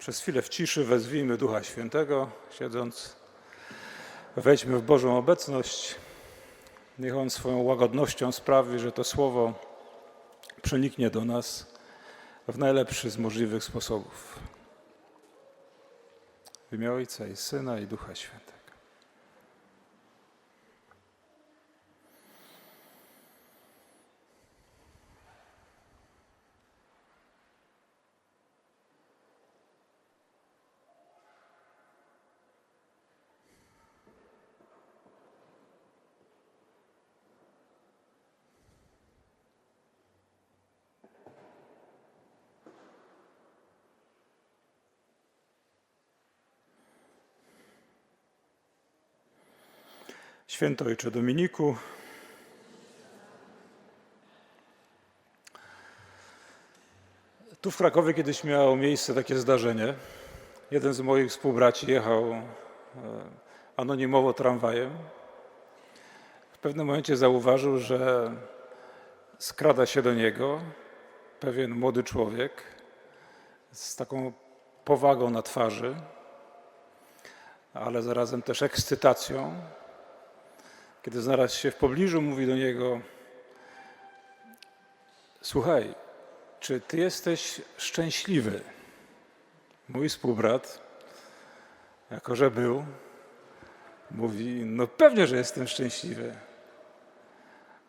Przez chwilę w ciszy wezwijmy Ducha Świętego, siedząc. Wejdźmy w Bożą obecność. Niech On swoją łagodnością sprawi, że to słowo przeniknie do nas w najlepszy z możliwych sposobów. W imię Ojca i Syna i Ducha Świętego. Święto Ojcze Dominiku, tu w Krakowie kiedyś miało miejsce takie zdarzenie. Jeden z moich współbraci jechał e, anonimowo tramwajem. W pewnym momencie zauważył, że skrada się do niego pewien młody człowiek z taką powagą na twarzy, ale zarazem też ekscytacją. Kiedy znalazł się w pobliżu, mówi do niego: Słuchaj, czy ty jesteś szczęśliwy? Mój współbrat, jako że był, mówi: No pewnie, że jestem szczęśliwy.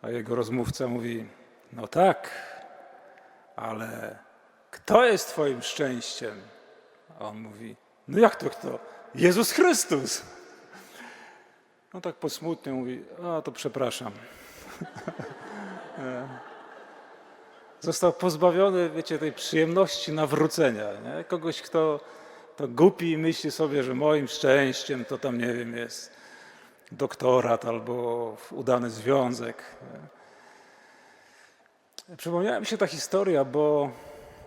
A jego rozmówca mówi: No tak, ale kto jest Twoim szczęściem? A on mówi: No jak to kto? Jezus Chrystus. No tak posmutnie mówi, a to przepraszam. E. Został pozbawiony, wiecie, tej przyjemności nawrócenia. Nie? Kogoś, kto to głupi i myśli sobie, że moim szczęściem to tam, nie wiem, jest doktorat albo udany związek. Nie? Przypomniała mi się ta historia, bo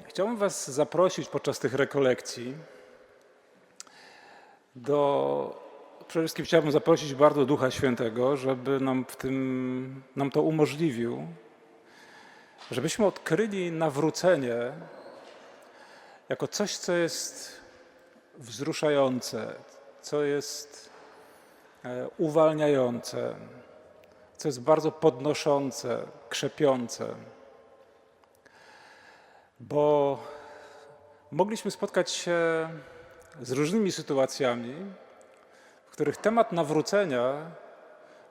chciałbym was zaprosić podczas tych rekolekcji do Przede wszystkim chciałbym zaprosić bardzo Ducha Świętego, żeby nam, w tym, nam to umożliwił, żebyśmy odkryli nawrócenie jako coś, co jest wzruszające, co jest e, uwalniające, co jest bardzo podnoszące, krzepiące. Bo mogliśmy spotkać się z różnymi sytuacjami, których temat nawrócenia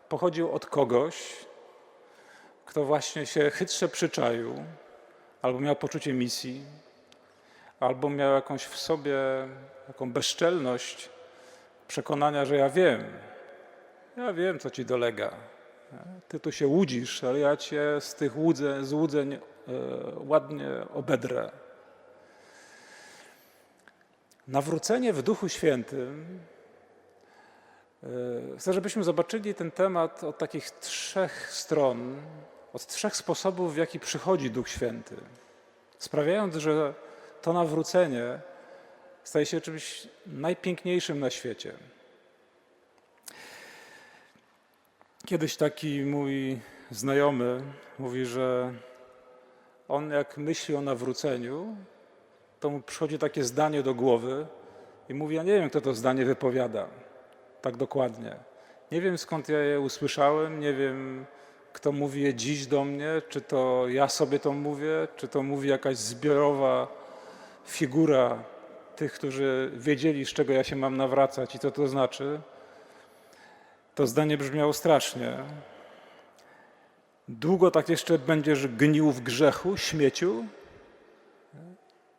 pochodził od kogoś, kto właśnie się chytrze przyczaił, albo miał poczucie misji, albo miał jakąś w sobie taką bezczelność przekonania, że ja wiem, ja wiem, co ci dolega. Ty tu się łudzisz, ale ja cię z tych łudzeń, złudzeń ładnie obedrę. Nawrócenie w Duchu Świętym chcę, żebyśmy zobaczyli ten temat od takich trzech stron, od trzech sposobów, w jaki przychodzi Duch Święty, sprawiając, że to nawrócenie staje się czymś najpiękniejszym na świecie. Kiedyś taki mój znajomy mówi, że on jak myśli o nawróceniu, to mu przychodzi takie zdanie do głowy i mówi, ja nie wiem, kto to zdanie wypowiada tak dokładnie. Nie wiem skąd ja je usłyszałem, nie wiem kto mówi je dziś do mnie, czy to ja sobie to mówię, czy to mówi jakaś zbiorowa figura tych, którzy wiedzieli, z czego ja się mam nawracać i co to znaczy. To zdanie brzmiało strasznie. Długo tak jeszcze będziesz gnił w grzechu, śmieciu?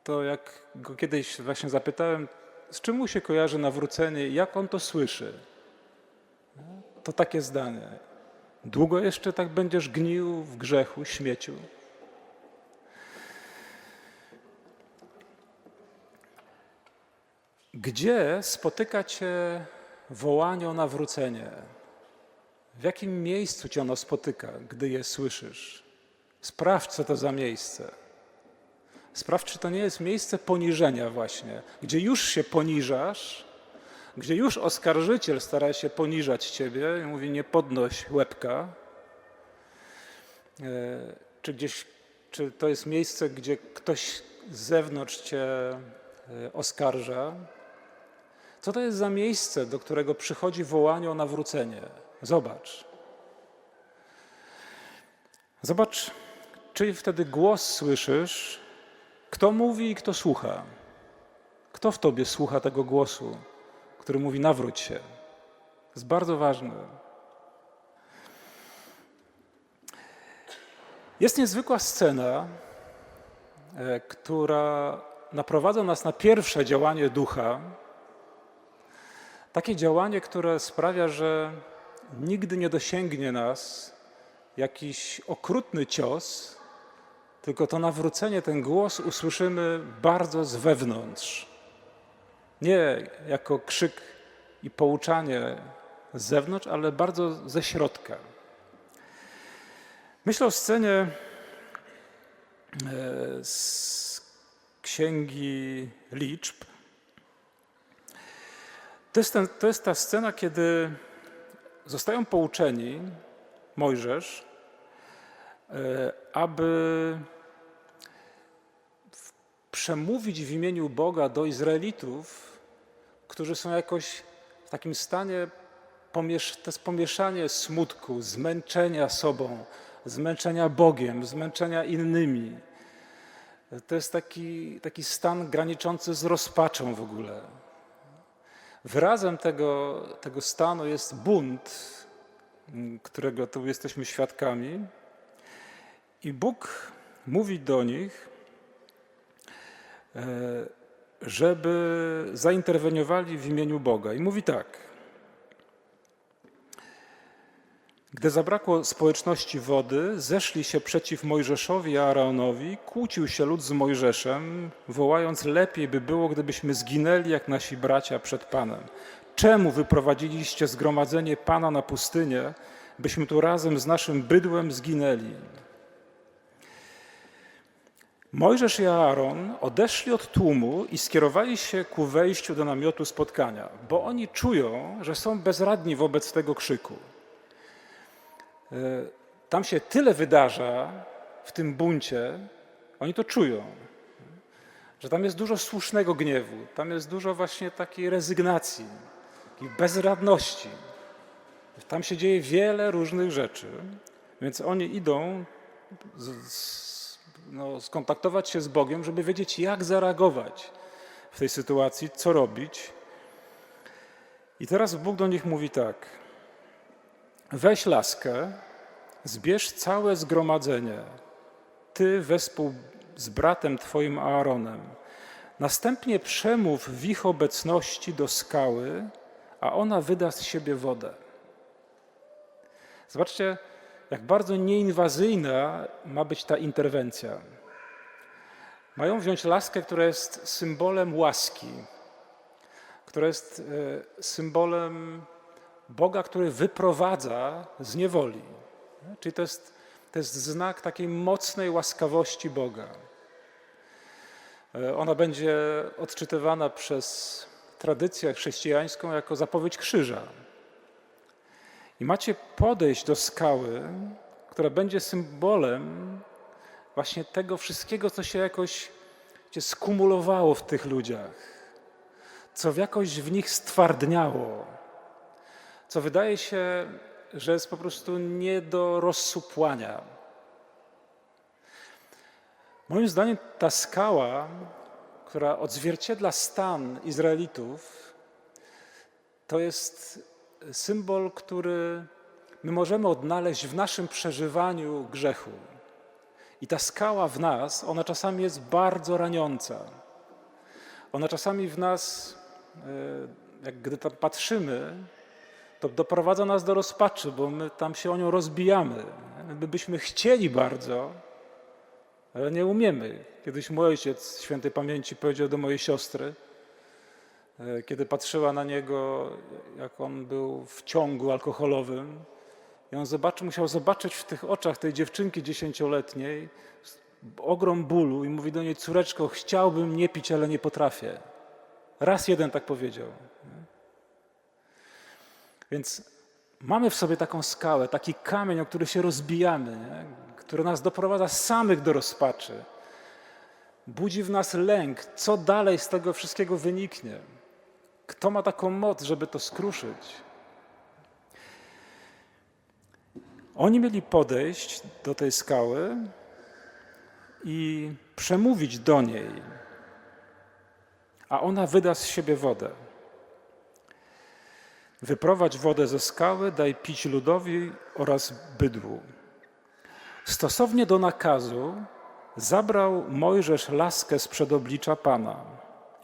To jak go kiedyś właśnie zapytałem, z czym mu się kojarzy nawrócenie, jak on to słyszy. To takie zdanie. Długo jeszcze tak będziesz gnił w grzechu, śmieciu? Gdzie spotyka cię wołanie o nawrócenie? W jakim miejscu cię ono spotyka, gdy je słyszysz? Sprawdź, co to za miejsce. Sprawdź, czy to nie jest miejsce poniżenia właśnie, gdzie już się poniżasz, gdzie już oskarżyciel stara się poniżać ciebie i mówi nie podnoś łebka. E, czy gdzieś, czy to jest miejsce, gdzie ktoś z zewnątrz cię e, oskarża. Co to jest za miejsce, do którego przychodzi wołanie o nawrócenie? Zobacz. Zobacz, czy wtedy głos słyszysz, kto mówi i kto słucha. Kto w tobie słucha tego głosu, który mówi nawróć się? To jest bardzo ważne. Jest niezwykła scena, e, która naprowadza nas na pierwsze działanie ducha. Takie działanie, które sprawia, że nigdy nie dosięgnie nas jakiś okrutny cios, tylko to nawrócenie, ten głos usłyszymy bardzo z wewnątrz. Nie jako krzyk i pouczanie z zewnątrz, ale bardzo ze środka. Myślę o scenie e, z Księgi Liczb. To jest, ten, to jest ta scena, kiedy zostają pouczeni Mojżesz, e, aby przemówić w imieniu Boga do Izraelitów, którzy są jakoś w takim stanie, to jest pomieszanie smutku, zmęczenia sobą, zmęczenia Bogiem, zmęczenia innymi. To jest taki, taki stan graniczący z rozpaczą w ogóle. Wyrazem tego, tego stanu jest bunt, którego tu jesteśmy świadkami. I Bóg mówi do nich, żeby zainterweniowali w imieniu Boga. I mówi tak. Gdy zabrakło społeczności wody, zeszli się przeciw Mojżeszowi i Aaronowi, kłócił się lud z Mojżeszem, wołając: Lepiej by było, gdybyśmy zginęli jak nasi bracia przed Panem. Czemu wyprowadziliście zgromadzenie Pana na pustynię, byśmy tu razem z naszym bydłem zginęli? Mojżesz i Aaron odeszli od tłumu i skierowali się ku wejściu do namiotu spotkania, bo oni czują, że są bezradni wobec tego krzyku. E, tam się tyle wydarza w tym buncie, oni to czują, że tam jest dużo słusznego gniewu, tam jest dużo właśnie takiej rezygnacji, takiej bezradności. Tam się dzieje wiele różnych rzeczy, więc oni idą z, z, no, skontaktować się z Bogiem, żeby wiedzieć, jak zareagować w tej sytuacji, co robić. I teraz Bóg do nich mówi tak – Weź laskę, zbierz całe zgromadzenie, ty wespół z bratem twoim Aaronem. Następnie przemów w ich obecności do skały, a ona wyda z siebie wodę. Zobaczcie, jak bardzo nieinwazyjna ma być ta interwencja. Mają wziąć laskę, która jest symbolem łaski, która jest e, symbolem Boga, który wyprowadza z niewoli. Czyli to jest, to jest znak takiej mocnej łaskawości Boga. E, ona będzie odczytywana przez tradycję chrześcijańską jako zapowiedź krzyża. I macie podejść do skały, która będzie symbolem właśnie tego wszystkiego, co się jakoś skumulowało w tych ludziach, co jakoś w nich stwardniało co wydaje się, że jest po prostu nie do rozsupłania. Moim zdaniem ta skała, która odzwierciedla stan Izraelitów, to jest symbol, który my możemy odnaleźć w naszym przeżywaniu grzechu. I ta skała w nas, ona czasami jest bardzo raniąca. Ona czasami w nas, e, jak gdy tam patrzymy, to doprowadza nas do rozpaczy, bo my tam się o nią rozbijamy. My byśmy chcieli bardzo, ale nie umiemy. Kiedyś mój ojciec świętej pamięci powiedział do mojej siostry, kiedy patrzyła na niego, jak on był w ciągu alkoholowym, i on zobaczy, musiał zobaczyć w tych oczach tej dziewczynki dziesięcioletniej ogrom bólu i mówi do niej, córeczko, chciałbym nie pić, ale nie potrafię. Raz jeden tak powiedział. Więc mamy w sobie taką skałę, taki kamień, o który się rozbijamy, nie? który nas doprowadza samych do rozpaczy. budzi w nas lęk, co dalej z tego wszystkiego wyniknie. Kto ma taką moc, żeby to skruszyć? Oni mieli podejść do tej skały i przemówić do niej, a ona wyda z siebie wodę. Wyprowadź wodę ze skały, daj pić ludowi oraz bydłu. Stosownie do nakazu zabrał Mojżesz laskę z oblicza Pana.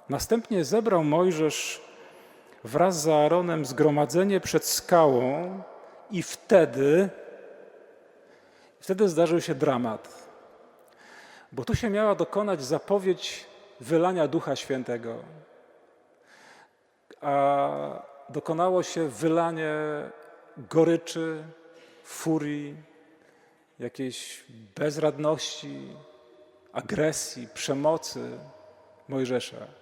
Następnie zebrał Mojżesz wraz z Aaronem zgromadzenie przed skałą i wtedy, wtedy zdarzył się dramat. Bo tu się miała dokonać zapowiedź wylania Ducha Świętego. A dokonało się wylanie goryczy, furii, jakiejś bezradności, agresji, przemocy Mojżesza.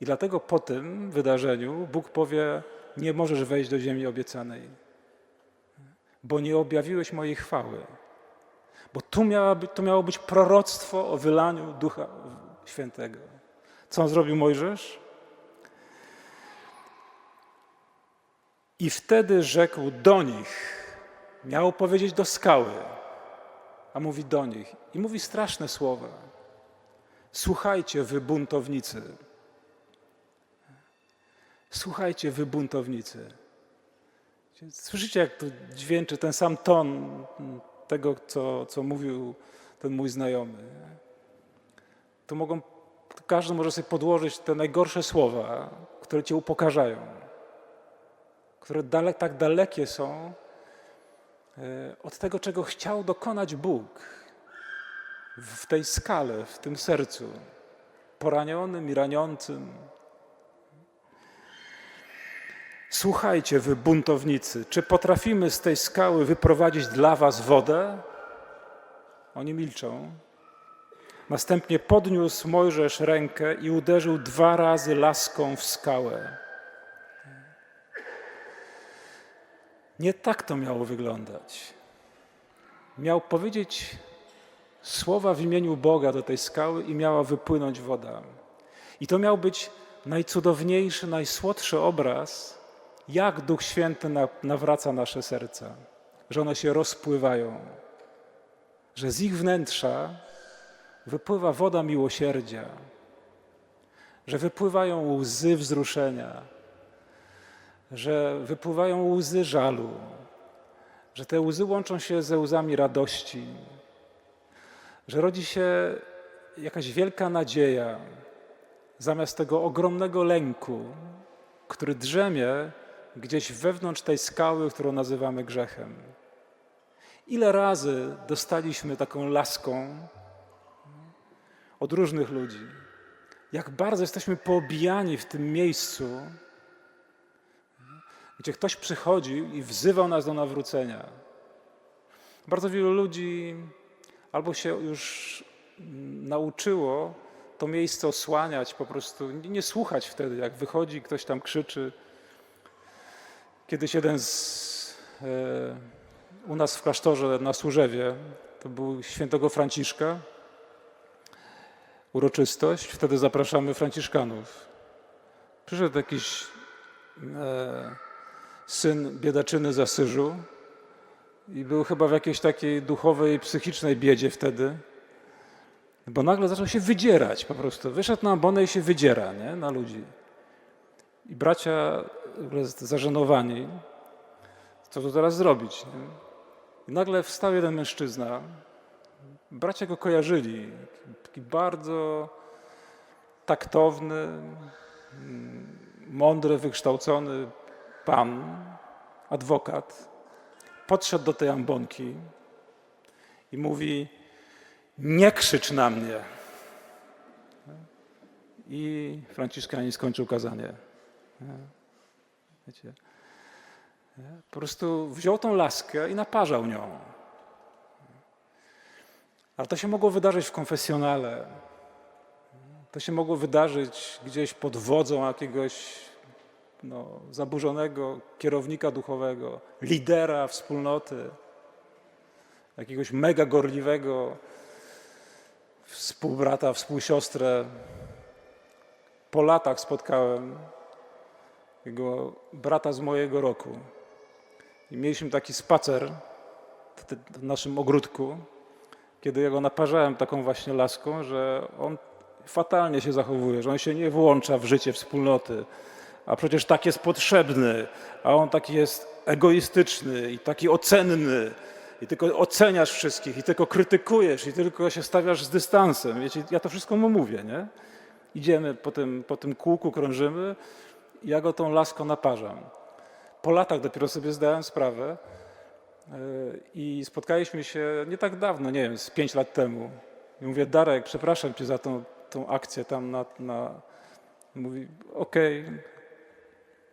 I dlatego po tym wydarzeniu Bóg powie: Nie możesz wejść do ziemi obiecanej, bo nie objawiłeś mojej chwały. Bo tu, tu miało być proroctwo o wylaniu Ducha Świętego. Co zrobił Mojżesz? I wtedy rzekł do nich, miał powiedzieć do skały, a mówi do nich. I mówi straszne słowa. Słuchajcie, wy buntownicy. Słuchajcie, wy buntownicy. Słyszycie, jak to dźwięczy ten sam ton tego, co, co mówił ten mój znajomy. To mogą, każdy może sobie podłożyć te najgorsze słowa, które cię upokarzają, które dale, tak dalekie są e, od tego, czego chciał dokonać Bóg w tej skale, w tym sercu, poranionym i raniącym. Słuchajcie, wy buntownicy, czy potrafimy z tej skały wyprowadzić dla was wodę? Oni milczą. Następnie podniósł Mojżesz rękę i uderzył dwa razy laską w skałę. Nie tak to miało wyglądać. Miał powiedzieć słowa w imieniu Boga do tej skały i miała wypłynąć woda. I to miał być najcudowniejszy, najsłodszy obraz jak Duch Święty nawraca nasze serca, że one się rozpływają, że z ich wnętrza wypływa woda miłosierdzia, że wypływają łzy wzruszenia, że wypływają łzy żalu, że te łzy łączą się ze łzami radości, że rodzi się jakaś wielka nadzieja zamiast tego ogromnego lęku, który drzemie gdzieś wewnątrz tej skały, którą nazywamy grzechem. Ile razy dostaliśmy taką laską od różnych ludzi? Jak bardzo jesteśmy poobijani w tym miejscu, gdzie ktoś przychodził i wzywał nas do nawrócenia. Bardzo wielu ludzi albo się już nauczyło to miejsce osłaniać, po prostu nie słuchać wtedy, jak wychodzi, ktoś tam krzyczy, Kiedyś jeden z, e, u nas w klasztorze na Służewie, to był świętego Franciszka, uroczystość, wtedy zapraszamy Franciszkanów. Przyszedł jakiś e, syn biedaczyny z Asyżu i był chyba w jakiejś takiej duchowej, psychicznej biedzie wtedy, bo nagle zaczął się wydzierać po prostu. Wyszedł na ambonę i się wydziera nie? na ludzi. I bracia zażenowani, co to teraz zrobić. Nie? I nagle wstał jeden mężczyzna, bracia go kojarzyli, taki bardzo taktowny, mądry, wykształcony pan, adwokat, podszedł do tej ambonki i mówi: Nie krzycz na mnie. I Franciszkanin skończył kazanie. Wiecie? Po prostu wziął tą laskę i naparzał nią. Ale to się mogło wydarzyć w konfesjonale. To się mogło wydarzyć gdzieś pod wodzą jakiegoś no, zaburzonego kierownika duchowego, lidera wspólnoty, jakiegoś mega gorliwego współbrata, współsiostrę. Po latach spotkałem jego brata z mojego roku. I mieliśmy taki spacer w naszym ogródku, kiedy ja go naparzałem taką właśnie laską, że on fatalnie się zachowuje, że on się nie włącza w życie wspólnoty, a przecież tak jest potrzebny, a on taki jest egoistyczny i taki ocenny i tylko oceniasz wszystkich i tylko krytykujesz i tylko się stawiasz z dystansem. Wiecie, ja to wszystko mu mówię, nie? Idziemy po tym, po tym kółku, krążymy ja go tą laską naparzam. Po latach dopiero sobie zdałem sprawę, Yy, I spotkaliśmy się nie tak dawno, nie wiem, z pięć lat temu. I mówię, Darek, przepraszam cię za tą, tą akcję tam na... na... Mówi, okej,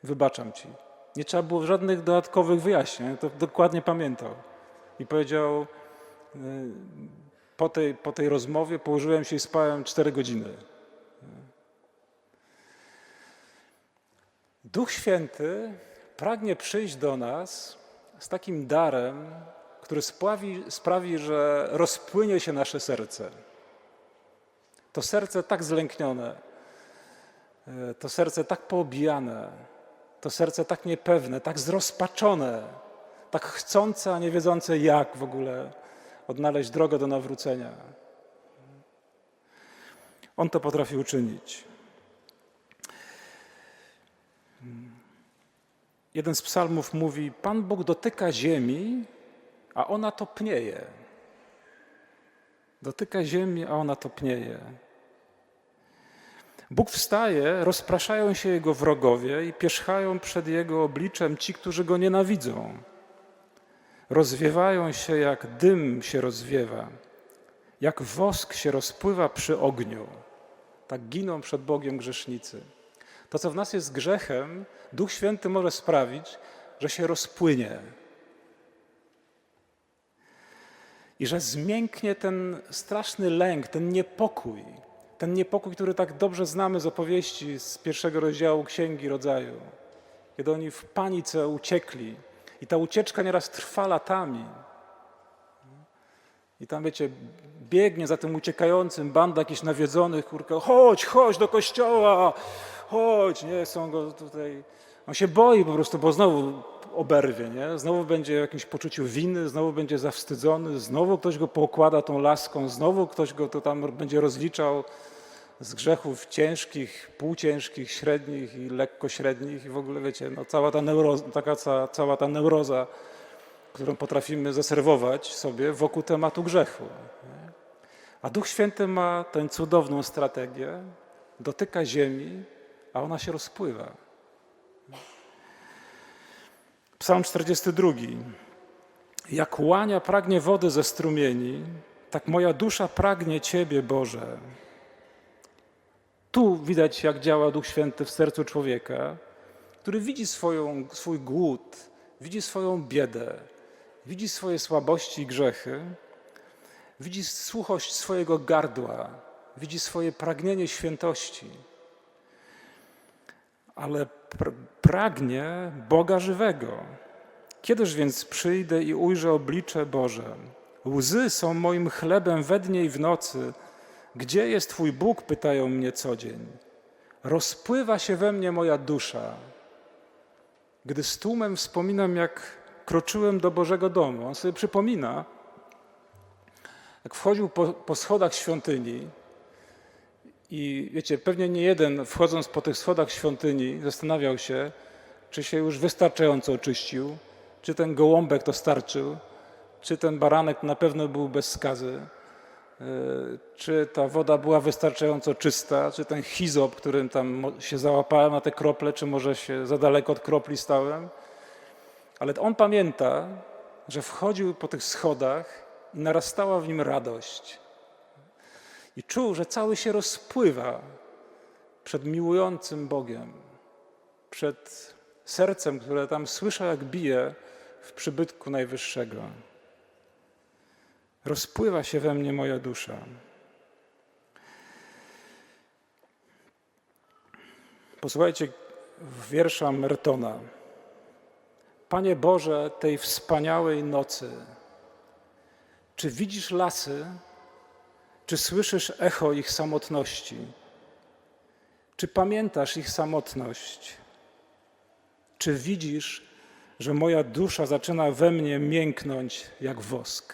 wybaczam ci. Nie trzeba było żadnych dodatkowych wyjaśnień, to dokładnie pamiętał. I powiedział, yy, po tej, po tej rozmowie położyłem się i spałem cztery godziny. Duch Święty pragnie przyjść do nas z takim darem, który sprawi, sprawi, że rozpłynie się nasze serce. To serce tak zlęknione, e, to serce tak poobijane, to serce tak niepewne, tak zrozpaczone, tak chcące, a nie wiedzące jak w ogóle odnaleźć drogę do nawrócenia. On to potrafi uczynić. Jeden z psalmów mówi: Pan Bóg dotyka ziemi, a ona topnieje. Dotyka ziemi, a ona topnieje. Bóg wstaje, rozpraszają się jego wrogowie i pierzchają przed jego obliczem ci, którzy go nienawidzą. Rozwiewają się jak dym się rozwiewa, jak wosk się rozpływa przy ogniu. Tak giną przed Bogiem grzesznicy. To, co w nas jest grzechem, Duch Święty może sprawić, że się rozpłynie. I że zmięknie ten straszny lęk, ten niepokój, ten niepokój, który tak dobrze znamy z opowieści z pierwszego rozdziału Księgi Rodzaju, kiedy oni w panice uciekli. I ta ucieczka nieraz trwa latami. I tam, wiecie, biegnie za tym uciekającym banda jakichś nawiedzonych, kurka, chodź, chodź do kościoła, chodź, nie, są go tutaj... On się boi po prostu, bo znowu oberwie, nie? Znowu będzie w jakimś poczuciu winy, znowu będzie zawstydzony, znowu ktoś go poukłada tą laską, znowu ktoś go to tam będzie rozliczał z grzechów ciężkich, półciężkich, średnich i lekko średnich i w ogóle, wiecie, no cała ta neuroza, taka ca, cała ta neuroza, którą potrafimy zaserwować sobie wokół tematu grzechu. A Duch Święty ma tę cudowną strategię, dotyka ziemi, a ona się rozpływa. Psalm 42. Jak łania pragnie wody ze strumieni, tak moja dusza pragnie Ciebie, Boże. Tu widać, jak działa Duch Święty w sercu człowieka, który widzi swoją, swój głód, widzi swoją biedę, widzi swoje słabości i grzechy, widzi suchość swojego gardła, widzi swoje pragnienie świętości ale pr pragnie Boga żywego. Kiedyż więc przyjdę i ujrzę oblicze Boże? Łzy są moim chlebem we dnie i w nocy. Gdzie jest Twój Bóg? pytają mnie co dzień. Rozpływa się we mnie moja dusza. Gdy z tłumem wspominam, jak kroczyłem do Bożego domu, on sobie przypomina, jak wchodził po, po schodach świątyni, i wiecie, pewnie nie jeden wchodząc po tych schodach świątyni zastanawiał się, czy się już wystarczająco oczyścił, czy ten gołąbek to starczył, czy ten baranek na pewno był bez skazy, yy, czy ta woda była wystarczająco czysta, czy ten hizop, którym tam się załapałem na te krople, czy może się za daleko od kropli stałem. Ale on pamięta, że wchodził po tych schodach i narastała w nim radość i czuł, że cały się rozpływa przed miłującym Bogiem, przed sercem, które tam słysza, jak bije w przybytku Najwyższego. Rozpływa się we mnie moja dusza. Posłuchajcie wiersza Mertona. Panie Boże tej wspaniałej nocy, czy widzisz lasy, Czy słyszysz echo ich samotności? Czy pamiętasz ich samotność? Czy widzisz, że moja dusza zaczyna we mnie mięknąć jak wosk?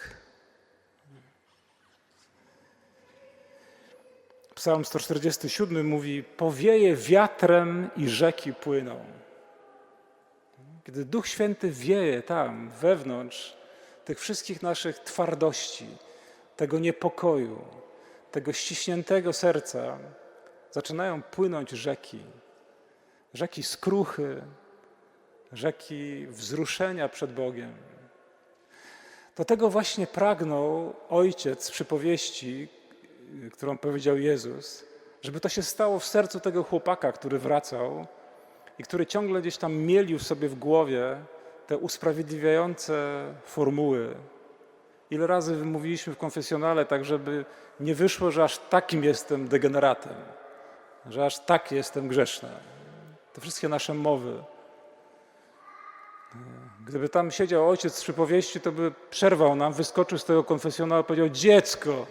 Psalm 147 mówi: Powieje wiatrem i rzeki płyną. Kiedy Duch Święty wieje tam, wewnątrz tych wszystkich naszych twardości, tego niepokoju, tego ściśniętego serca, zaczynają płynąć rzeki. Rzeki skruchy, rzeki wzruszenia przed Bogiem. Do tego właśnie pragnął Ojciec przypowieści, którą powiedział Jezus, żeby to się stało w sercu tego chłopaka, który wracał i który ciągle gdzieś tam mielił sobie w głowie te usprawiedliwiające formuły. Ile razy wymówiliśmy w konfesjonale, tak żeby nie wyszło, że aż takim jestem degeneratem, że aż tak jestem grzeszny. Te wszystkie nasze mowy. Gdyby tam siedział ojciec z przypowieści, to by przerwał nam, wyskoczył z tego konfesjonału i powiedział: Dziecko!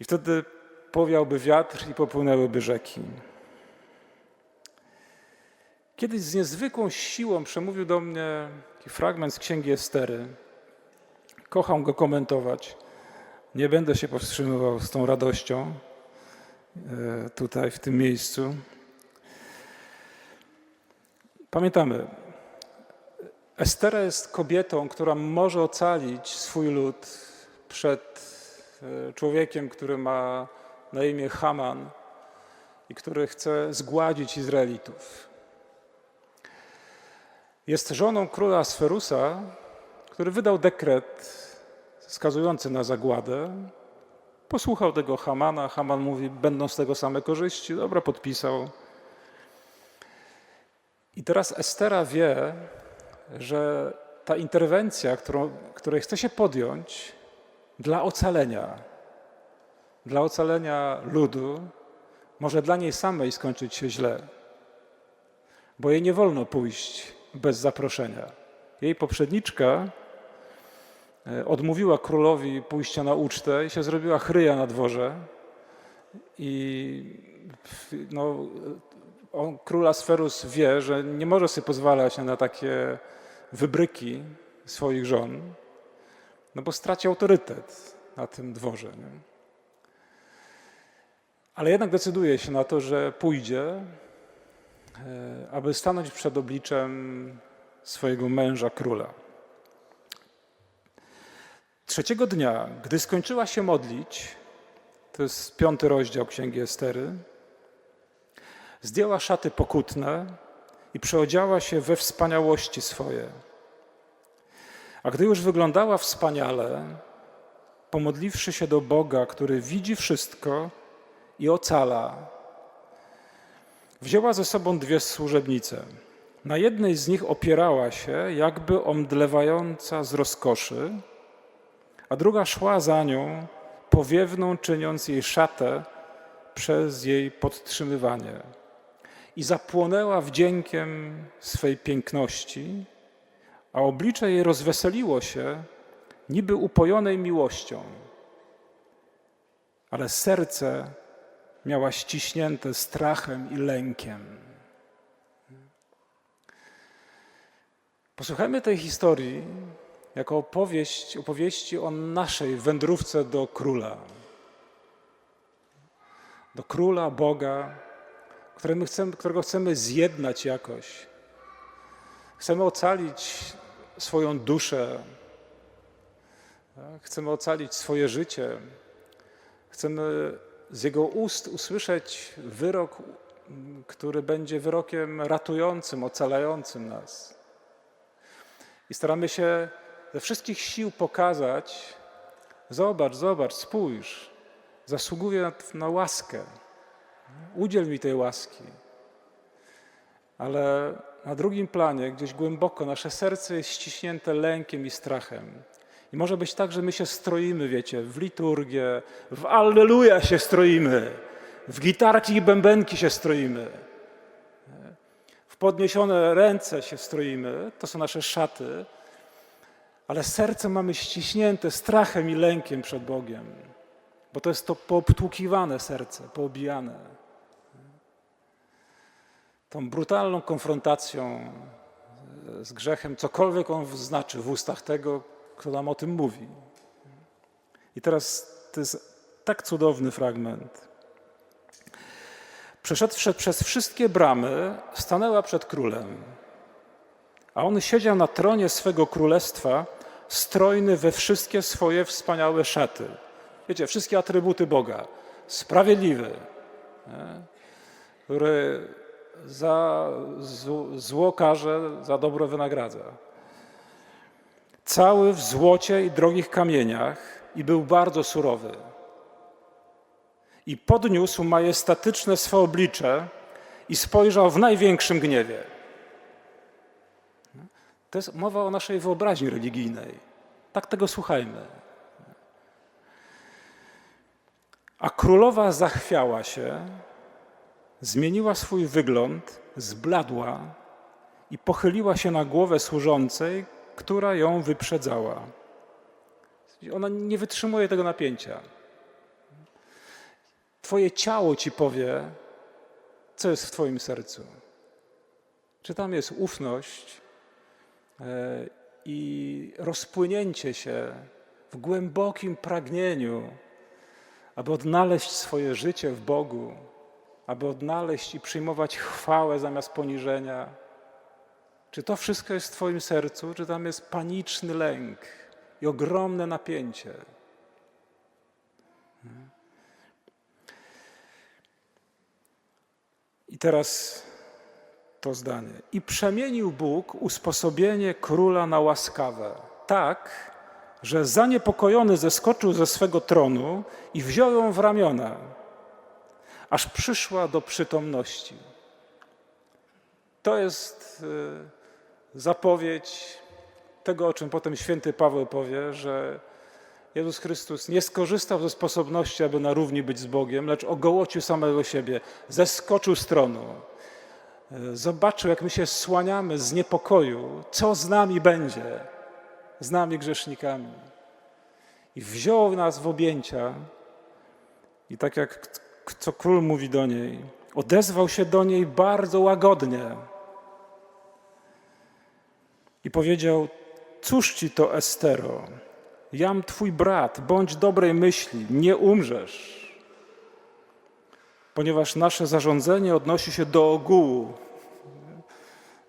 I wtedy powiałby wiatr i popłynęłyby rzeki. Kiedyś z niezwykłą siłą przemówił do mnie taki fragment z księgi Estery. Kocham go komentować. Nie będę się powstrzymywał z tą radością e, tutaj, w tym miejscu. Pamiętamy, Estera jest kobietą, która może ocalić swój lud przed e, człowiekiem, który ma na imię Haman i który chce zgładzić Izraelitów. Jest żoną króla Asferusa, który wydał dekret skazujący na zagładę. Posłuchał tego Hamana. Haman mówi, będą z tego same korzyści. Dobra, podpisał. I teraz Estera wie, że ta interwencja, którą, której chce się podjąć dla ocalenia, dla ocalenia ludu, może dla niej samej skończyć się źle, bo jej nie wolno pójść bez zaproszenia. Jej poprzedniczka e, odmówiła królowi pójścia na ucztę i się zrobiła chryja na dworze. I no, on, król Asferus wie, że nie może sobie pozwalać na takie wybryki swoich żon, no bo straci autorytet na tym dworze. Nie? Ale jednak decyduje się na to, że pójdzie, e, aby stanąć przed obliczem swojego męża, króla. Trzeciego dnia, gdy skończyła się modlić, to jest piąty rozdział Księgi Estery, zdjęła szaty pokutne i przeodziała się we wspaniałości swoje. A gdy już wyglądała wspaniale, pomodliwszy się do Boga, który widzi wszystko i ocala, wzięła ze sobą dwie służebnice. Na jednej z nich opierała się, jakby omdlewająca z rozkoszy, a druga szła za nią, powiewną czyniąc jej szatę przez jej podtrzymywanie i zapłonęła wdziękiem swej piękności, a oblicze jej rozweseliło się, niby upojonej miłością, ale serce miała ściśnięte strachem i lękiem. Posłuchajmy tej historii jako opowieść, opowieści o naszej wędrówce do króla. Do króla, Boga, chcemy, którego chcemy zjednać jakoś. Chcemy ocalić swoją duszę, chcemy ocalić swoje życie, chcemy z Jego ust usłyszeć wyrok, który będzie wyrokiem ratującym, ocalającym nas. I staramy się ze wszystkich sił pokazać: zobacz, zobacz, spójrz, zasługuję na, łaskę. Udziel mi tej łaski. Ale na drugim planie, gdzieś głęboko, nasze serce jest ściśnięte lękiem i strachem. I może być tak, że my się stroimy, wiecie, w liturgię, w Alleluja się stroimy, w gitarki i bębenki się stroimy, w podniesione ręce się stroimy, to są nasze szaty, ale serce mamy ściśnięte strachem i lękiem przed Bogiem, bo to jest to poobtłukiwane serce, poobijane. Tą brutalną konfrontacją z grzechem, cokolwiek on znaczy w ustach tego, kto nam o tym mówi. I teraz to jest tak cudowny fragment. Przeszedłszy przez wszystkie bramy, stanęła przed królem. A on siedział na tronie swego królestwa, strojny we wszystkie swoje wspaniałe szaty. Wiecie, wszystkie atrybuty Boga. Sprawiedliwy, nie? który za zł- zło karze, za dobro wynagradza. Cały w złocie i drogich kamieniach i był bardzo surowy. I podniósł majestatyczne swe oblicze i spojrzał w największym gniewie. To jest mowa o naszej wyobraźni religijnej. Tak tego słuchajmy. A królowa zachwiała się, zmieniła swój wygląd, zbladła i pochyliła się na głowę służącej, która ją wyprzedzała. Ona nie wytrzymuje tego napięcia. Twoje ciało ci powie, co jest w Twoim sercu. Czy tam jest ufność e, i rozpłynięcie się w głębokim pragnieniu, aby odnaleźć swoje życie w Bogu, aby odnaleźć i przyjmować chwałę zamiast poniżenia. Czy to wszystko jest w Twoim sercu, czy tam jest paniczny lęk i ogromne napięcie? I teraz to zdanie. I przemienił Bóg usposobienie króla na łaskawe, tak, że zaniepokojony zeskoczył ze swego tronu i wziął ją w ramiona, aż przyszła do przytomności. To jest y, zapowiedź tego, o czym potem święty Paweł powie, że Jezus Chrystus nie skorzystał ze sposobności, aby na równi być z Bogiem, lecz ogołocił samego siebie, zeskoczył z tronu. Y, Zobaczył, jak my się słaniamy z niepokoju, co z nami będzie, z nami grzesznikami. I wziął nas w objęcia i tak jak co król mówi do niej, odezwał się do niej bardzo łagodnie i powiedział: Cóż ci to, Estero? Jam twój brat, bądź dobrej myśli, nie umrzesz. Ponieważ nasze zarządzenie odnosi się do ogółu.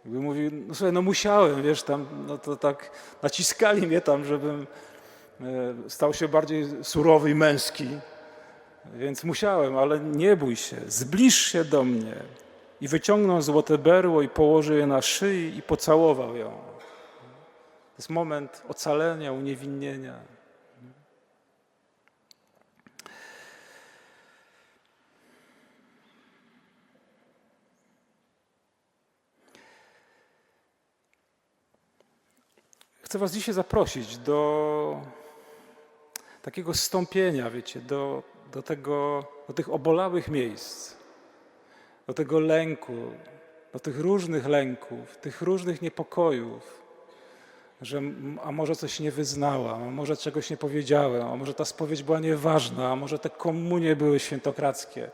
Jakby mówi, no słuchaj, no musiałem, wiesz, tam, no to tak naciskali mnie tam, żebym e, stał się bardziej surowy i męski. Więc musiałem, ale nie bój się, zbliż się do mnie. I wyciągnął złote berło i położył je na szyi i pocałował ją. To jest moment ocalenia, uniewinnienia. Chcę Was dzisiaj zaprosić do takiego stąpienia, wiecie, do, do, tego, do tych obolałych miejsc, do tego lęku, do tych różnych lęków, tych różnych niepokojów, że a może coś nie wyznałam, a może czegoś nie powiedziałem, a może ta spowiedź była nieważna, a może te komunie były świętokradzkie,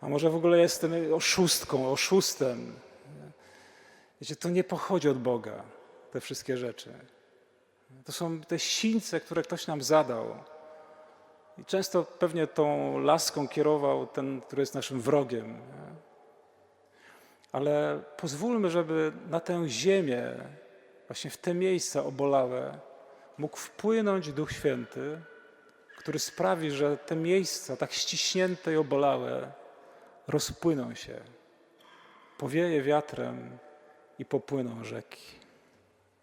a może w ogóle jestem oszustką, oszustem. Wiecie, to nie pochodzi od Boga, te wszystkie rzeczy. To są te sińce, które ktoś nam zadał. I często pewnie tą laską kierował ten, który jest naszym wrogiem. Ale pozwólmy, żeby na tę ziemię, właśnie w te miejsca obolałe, mógł wpłynąć Duch Święty, który sprawi, że te miejsca tak ściśnięte i obolałe rozpłyną się, powieje wiatrem i popłyną rzeki.